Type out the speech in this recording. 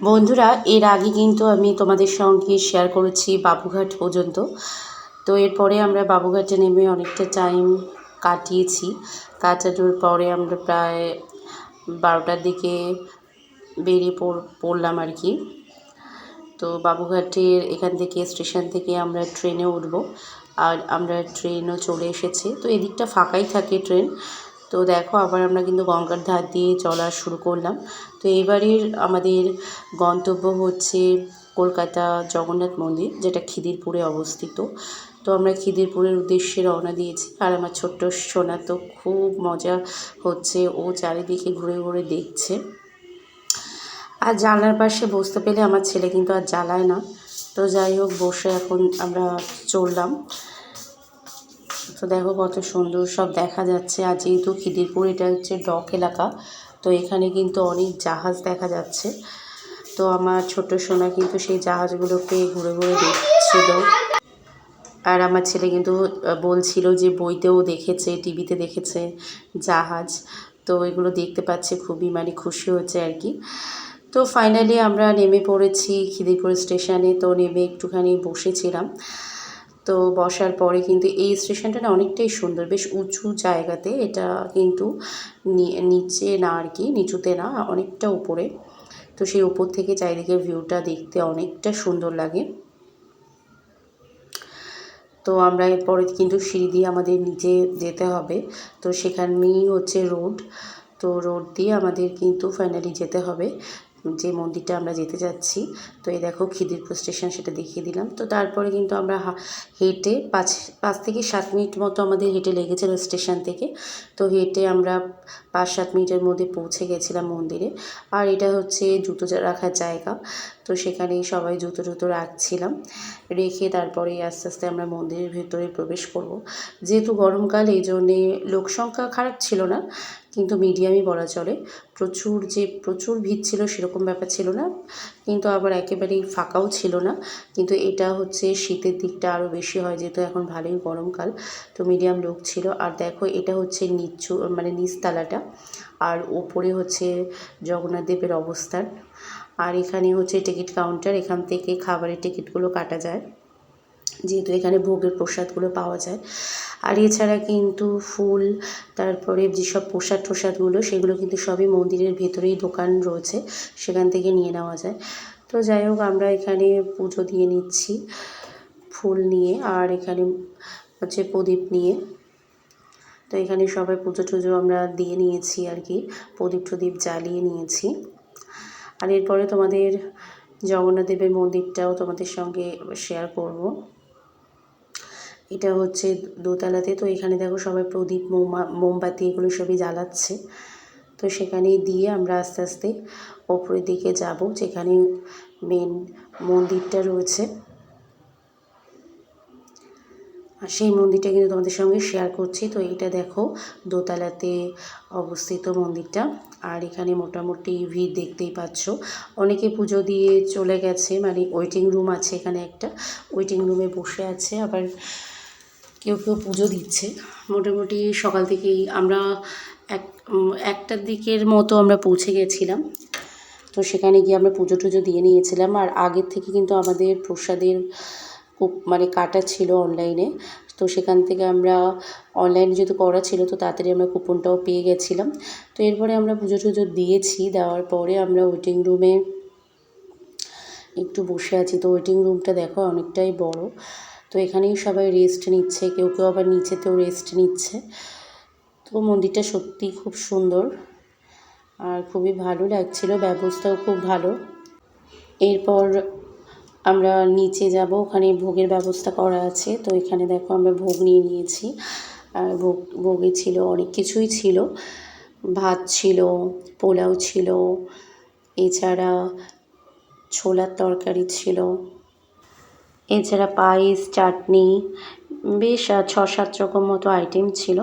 বন্ধুরা, এর আগে কিন্তু আমি তোমাদের সঙ্গে শেয়ার করেছি বাবুঘাট পর্যন্ত। তো এরপরে আমরা বাবুঘাটে নেমে অনেকটা টাইম কাটিয়েছি। কাটানোর পরে আমরা প্রায় বারোটার দিকে বেরিয়ে পড়লাম আর কি। তো বাবুঘাটের এখান থেকে স্টেশন থেকে আমরা ট্রেনে উঠব। আর আমরা ট্রেনও চলে এসেছি। তো এদিকটা ফাঁকাই থাকে ট্রেন তো দেখো, আবার আমরা কিন্তু গঙ্গার ধার দিয়ে চলা শুরু করলাম। তো এবারের আমাদের গন্তব্য হচ্ছে কলকাতা জগন্নাথ মন্দির, যেটা খিদিরপুরে অবস্থিত। তো আমরা খিদিরপুরের উদ্দেশ্যে রওনা দিয়েছি। আর আমার ছোট্ট সোনা তো খুব মজা হচ্ছে, ও চারিদিকে ঘুরে ঘুরে দেখছে। আর জানলার পাশে বসতে পেলে আমার ছেলে কিন্তু আর জ্বালায় না। তো যাই হোক, বসে এখন আমরা চললাম। তো দেখো কত সুন্দর সব দেখা যাচ্ছে। আর যেহেতু খিদিরপুর, এটা হচ্ছে ডক এলাকা, তো এখানে কিন্তু অনেক জাহাজ দেখা যাচ্ছে। তো আমার ছোট সোনা কিন্তু সেই জাহাজগুলোকে ঘুরে ঘুরে দেখছিল। আর আমার ছেলে কিন্তু বলছিল যে বইতেও দেখেছে, টিভিতে দেখেছে জাহাজ। তো এগুলো দেখতে পাচ্ছে, খুবই মানে খুশি হচ্ছে আর কি। তো ফাইনালি আমরা নেমে পড়েছি খিদিরপুর স্টেশনে, তো নেমে একটুখানি বসেছিলাম। তো বসার পরে কিন্তু এই স্টেশনটা না অনেকটাই সুন্দর, বেশ উঁচু জায়গাতে এটা কিন্তু নিচে না আর কি, নিচুতে না, অনেকটা উপরে। তো সেই উপর থেকে চারিদিকে ভিউটা দেখতে অনেকটা সুন্দর লাগে। তো আমরা এরপরে কিন্তু সিঁড়ি দিয়ে আমাদের নিচে যেতে হবে। তো সেখানেই হচ্ছে রোড। তো রোড দিয়ে আমাদের কিন্তু ফাইনালি যেতে হবে। যে মন্দিরটা আমরা যেতে যাচ্ছি, তো এই দেখো খিদিরপুর স্টেশন সেটা দেখিয়ে দিলাম। তো তারপরে কিন্তু আমরা হেঁটে পাঁচ পাঁচ থেকে সাত মিনিট মতো আমাদের হেঁটে লেগেছিলো স্টেশন থেকে। তো হেঁটে আমরা পাঁচ, সাত মিনিটের মধ্যে পৌঁছে গেছিলাম মন্দিরে। আর এটা হচ্ছে জুতো রাখার জায়গা। তো সেখানে সবাই জুতো টুতো রাখছিলাম। রেখে তারপরে আস্তে আস্তে আমরা মন্দিরের ভেতরে প্রবেশ করব। যেহেতু গরমকাল, এই জন্যে লোক সংখ্যা খারাপ ছিল না, কিন্তু মিডিয়ামই বলা চলে। প্রচুর যে, প্রচুর ভিড় ছিল সেরকম ব্যাপার ছিল না, কিন্তু আবার একেবারেই ফাঁকাও ছিল না। কিন্তু এটা হচ্ছে শীতের দিকটা আরও বেশি হয়, যেহেতু এখন ভালোই গরমকাল, তো মিডিয়াম লোক ছিল। আর দেখো, এটা হচ্ছে নিচু মানে নিচতলাটা। আর ওপরে হচ্ছে জগন্নাথ দেবের অবস্থান। আর এখানে হচ্ছে টিকিট কাউন্টার, এখান থেকে খাবারের টিকিটগুলো কাটা যায়। যেহেতু এখানে ভোগের প্রসাদগুলো পাওয়া যায়। আর এছাড়া কিন্তু ফুল, তারপরে যেসব প্রসাদ টোসাদগুলো, সেগুলো কিন্তু সবই মন্দিরের ভেতরেই দোকান রয়েছে, সেখান থেকে নিয়ে নেওয়া যায়। তো যাই হোক, আমরা এখানে পুজো দিয়ে নিচ্ছি ফুল নিয়ে, আর এখানে হচ্ছে প্রদীপ নিয়ে। তো এখানে সবাই পুজো টুজো আমরা দিয়ে নিয়েছি আর কি। প্রদীপ টদীপ জ্বালিয়ে নিয়েছি। আর এরপরে তোমাদের জগন্নাথ দেবের মন্দিরটাও তোমাদের সঙ্গে শেয়ার করব। এটা হচ্ছে দোতলাতে। তো এখানে দেখো সবাই প্রদীপ, মোমা, মোমবাতি এগুলো সবই জ্বালাচ্ছে। তো সেখানেই দিয়ে আমরা আস্তে আস্তে ওপরের দিকে যাব, যেখানে মেন মন্দিরটা রয়েছে। আর সেই মন্দিরটা কিন্তু তোমাদের সঙ্গে শেয়ার করছি। তো এটা দেখো, দোতলাতে অবস্থিত মন্দিরটা। আর এখানে মোটামুটি ভিড় দেখতেই পাচ্ছ। অনেকে পুজো দিয়ে চলে গেছে মানে ওয়েটিং রুম আছে এখানে একটা। ওয়েটিং রুমে বসে আছে, আবার কেউ কেউ পুজো দিচ্ছে। মোটামুটি সকাল থেকেই আমরা এক একটার দিকের মতো আমরা পৌঁছে গেছিলাম। তো সেখানে গিয়ে আমরা পুজো টুজো দিয়ে নিয়েছিলাম। আর আগের থেকে কিন্তু আমাদের প্রসাদের খুব মানে কাটা ছিল অনলাইনে তো সেখান থেকে আমরা অনলাইনে যেহেতু করা ছিল, তো তাড়াতাড়ি আমরা কুপনটাও পেয়ে গেছিলাম। তো এরপরে আমরা পুজো টুজো দিয়েছি, দেওয়ার পরে আমরা ওয়েটিং রুমে একটু বসে আছি। তো ওয়েটিং রুমটা দেখো অনেকটাই বড়। তো এখানেই সবাই রেস্ট নিচ্ছে, কেউ কেউ আবার নিচেতেও রেস্ট নিচ্ছে। তো মন্দিরটা সত্যি খুব সুন্দর আর খুবই ভালো লাগছিল, ব্যবস্থাও খুব ভালো। এরপর আমরা নিচে যাব, ওখানে ভোগের ব্যবস্থা করা আছে। তো এখানে দেখো আমরা ভোগ নিয়ে নিয়েছি। আর ভোগ, ভোগে ছিল, অনেক কিছুই ছিল। ভাত ছিল, পোলাও ছিল, এছাড়া ছোলার তরকারি ছিল, এছাড়া পায়েস, চাটনি, বেশ ছ সাত রকম মতো আইটেম ছিল।